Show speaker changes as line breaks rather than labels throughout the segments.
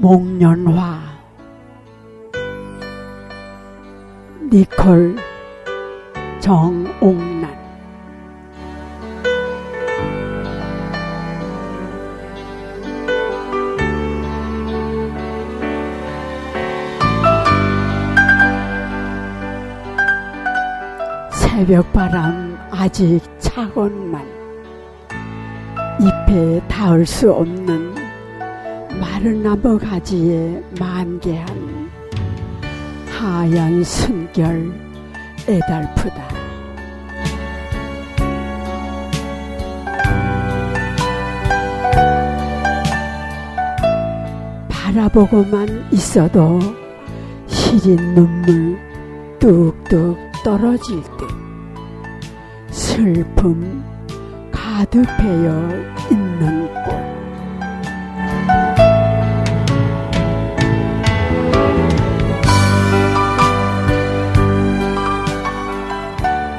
목련화 니콜 정옥란 새벽바람 아직 차건만 잎에 닿을 수 없는 마른 나무 가지에 만개한 하얀 순결 애달프다. 바라보고만 있어도 시린 눈물 뚝뚝 떨어질 듯 슬픔 가득해여 있는 곳.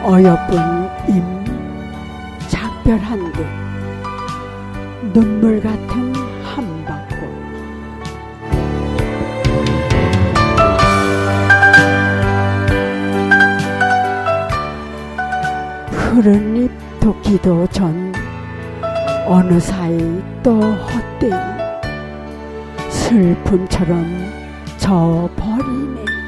어여쁜 임 작별한 듯 눈물 같은 푸른 잎 돋기도 전 어느 사이 또 헛되이 슬픔처럼 져 버리네.